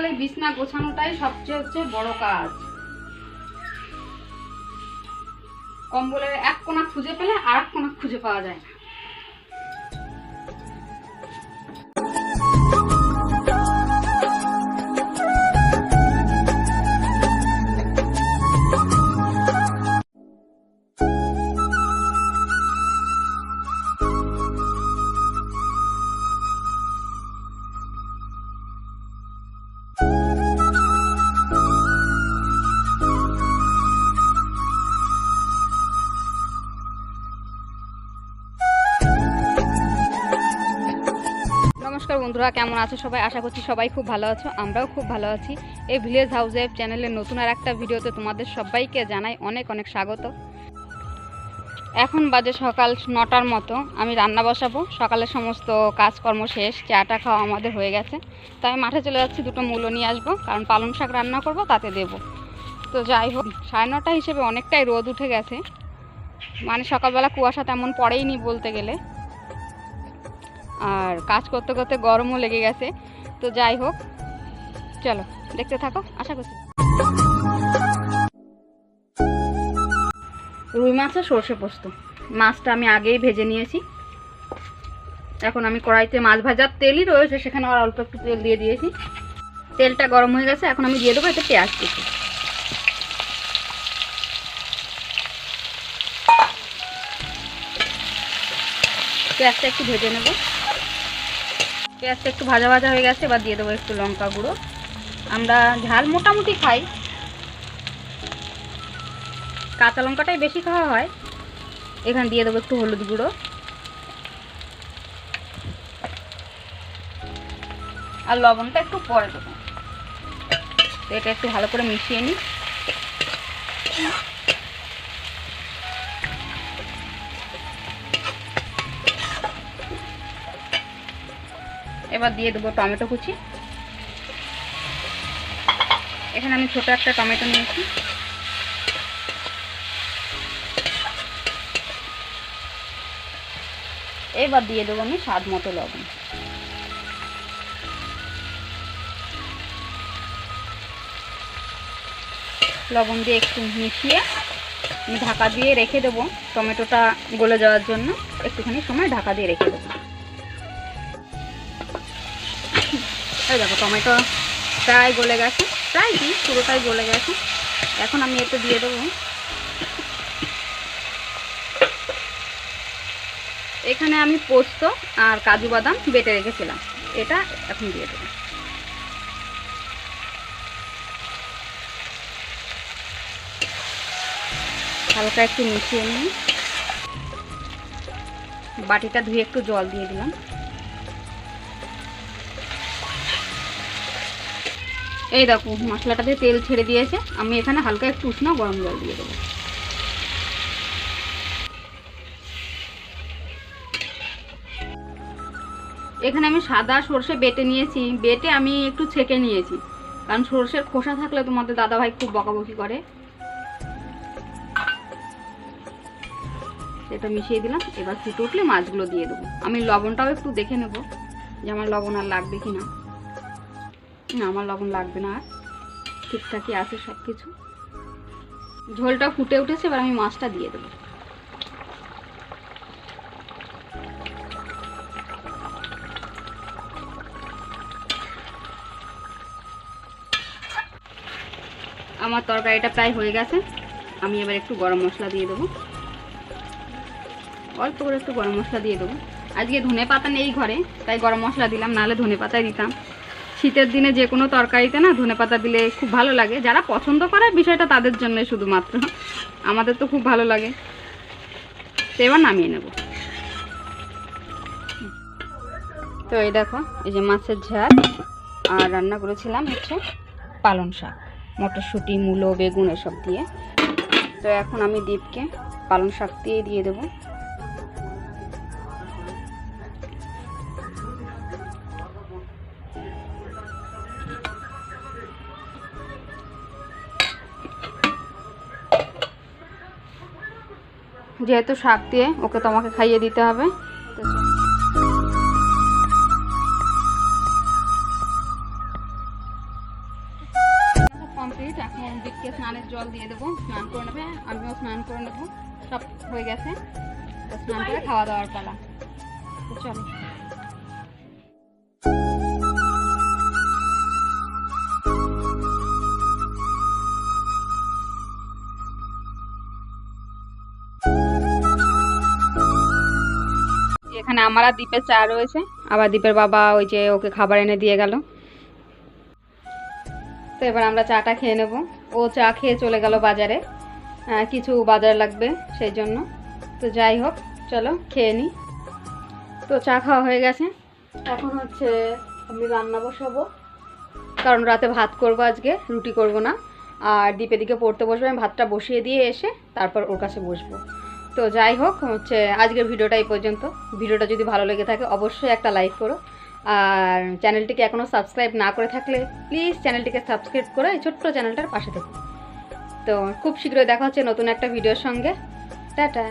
সকালে বিছনা গোছানোটাই সবচেয়ে হচ্ছে বড় কাজ। কম্বলের এক কোনা খুঁজে পেলে আর এক কোণা খুঁজে পাওয়া যায় না। নমস্কার বন্ধুরা, কেমন আছো সবাই? আশা করছি সবাই খুব ভালো আছো, আমরাও খুব ভালো আছি। এই ভিলেজ হাউস হাউসে চ্যানেলের নতুন আর একটা ভিডিওতে তোমাদের সবাইকে জানাই অনেক অনেক স্বাগত। এখন বাজে সকাল নটার মতো, আমি রান্না বসাবো। সকালের সমস্ত কাজকর্ম শেষ, চাটা খাওয়া আমাদের হয়ে গেছে। তো আমি মাঠে চলে যাচ্ছি, দুটো মূলো নিয়ে আসব, কারণ পালং শাক রান্না করব, তাতে দেবো। তো যাই হোক, সাড়ে নটা হিসেবে অনেকটাই রোদ উঠে গেছে। মানে সকালবেলা কুয়াশা তেমন পড়েইনি বলতে গেলে। আর কাজ করতে করতে গরমও লেগে গেছে। তো যাই হোক, চলো, দেখতে থাকো, আশা করছি। রুই মাছের সর্ষে পোস্ত। মাছটা আমি আগেই ভেজে নিয়েছি। এখন আমি কড়াইতে মাছ ভাজার তেলই রয়েছে, সেখানে আর অল্প একটু তেল দিয়ে দিয়েছি। তেলটা গরম হয়ে গেছে, এখন আমি দিয়ে দেবো এতে পেঁয়াজ কিছু পেঁয়াজটা একটু ভেজে নেব। পেঁয়াজটা একটু ভাজা ভাজা হয়ে গেছে, এবার দিয়ে দেবো একটু লঙ্কা গুঁড়ো। আমরা ঝাল মোটামুটি খাই। কাঁচা লঙ্কাটাই বেশি খাওয়া হয়। এখানে দিয়ে দেবো একটু হলুদ গুঁড়ো। আর লবণটা একটু পরে দেবো। এটা একটু ভালো করে মিশিয়ে নিই। এবার দিয়ে দেবো টমেটো কুচি। এখানে আমি ছোট একটা টমেটো নিয়েছি। এবার দিয়ে দেবো আমি স্বাদ মতো লবণ। লবণ দিয়ে একটু মিশিয়ে আমি ঢাকা দিয়ে রেখে দেবো। টমেটোটা গলে যাওয়ার জন্য একটুখানি সময় ঢাকা দিয়ে রেখে দেবো। এই দেখো, টমেটো প্রায় গলে গেছে। প্রায় কি? পুরোটাই গলে গেছে। এখন আমি এতে দিয়ে দেবো। এখানে আমি পোস্ত আর কাজু বাদাম বেটে রেখেছিলাম। এটা এখন দিয়ে দেবো। হালকা একটু মিশিয়ে নিই বাটিটা ধুয়ে একটু জল দিয়ে দিলাম। এই দেখো মশলাটাতে তেল ছেড়ে দিয়েছে। আমি এখানে হালকা একটু উষ্ণ গরম জল দিয়ে দেবো। এখানে আমি সাদা সর্ষে বেটে নিয়েছি। বেটে আমি একটু ছেঁকে নিয়েছি। কারণ সর্ষের খোসা থাকলে তোমাদের দাদাভাই খুব বকাবকি করে। এটা মিশিয়ে দিলাম। এবার ফুটে উঠলে মাছগুলো দিয়ে দেবো। আমি লবণটাও একটু দেখে নেব যে আমার লবণ আর লাগবে কি না আমার লবণ লাগবে না আর। ঠিকঠাকই আছে সব কিছু ঝোলটা ফুটে উঠেছে, এবার আমি মাছটা দিয়ে দেবো। আমার তরকারিটা প্রায় হয়ে গেছে। আমি এবার একটু গরম মশলা দিয়ে দেবো। অল্প করে একটু গরম মশলা দিয়ে দেবো। আজকে ধনে পাতা নেই ঘরে, তাই গরম মশলা দিলাম, নাহলে ধনে পাতাই দিতাম। শীতের দিনে যে কোনো তরকারিতে না ধনে পাতা দিলে খুব ভালো লাগে। যারা পছন্দ করে বিষয়টা তাদের জন্য শুধুমাত্র। আমাদের তো খুব ভালো লাগে। তো এবার নামিয়ে নেব। তো এই দেখো, এই যে মাছের ঝাল। আর রান্না করেছিলাম হচ্ছে পালং শাক, মটরশুঁটি, মূলো, বেগুন এসব দিয়ে। তো এখন আমি দীপকে পালং শাক দিয়ে দিয়ে দেবো। যেহেতু শাক দিয়ে ওকে তোমাকে খাইয়ে দিতে হবে। কমপ্লিট, এখন দিককে স্নানের জল দিয়ে দেবো, স্নান করে নেবে, আমিও স্নান করে নেব, সব হয়ে গেছে। স্নান করে খাওয়া দাওয়ার পালা। চলো। এখানে আমার আর দ্বীপের চা রয়েছে। আবার দ্বীপের বাবা ওই যে ওকে খাবার এনে দিয়ে গেল। তো এবার আমরা চাটা খেয়ে নেব। ও চা খেয়ে চলে গেল বাজারে। কিছু বাজার লাগবে সেই জন্য। তো যাই হোক, চলো খেয়ে নিই তো চা খাওয়া হয়ে গেছে। এখন হচ্ছে আমি রান্না বসাবো। কারণ রাতে ভাত করব আজকে, রুটি করব না। আর দ্বীপের দিকে পড়তে বসবো, আমি ভাতটা বসিয়ে দিয়ে এসে তারপর ওর কাছে বসবো। তো যাই হোক, হচ্ছে আজকের ভিডিওটা এই পর্যন্ত। ভিডিওটা যদি ভালো লেগে থাকে, অবশ্যই একটা লাইক করো। আর চ্যানেলটিকে এখনও সাবস্ক্রাইব না করে থাকলে প্লিজ চ্যানেলটিকে সাবস্ক্রাইব করে ছোট্ট চ্যানেলটার পাশে থেকো। তো খুব শীঘ্রই দেখা হচ্ছে নতুন একটা ভিডিওর সঙ্গে। টাটা।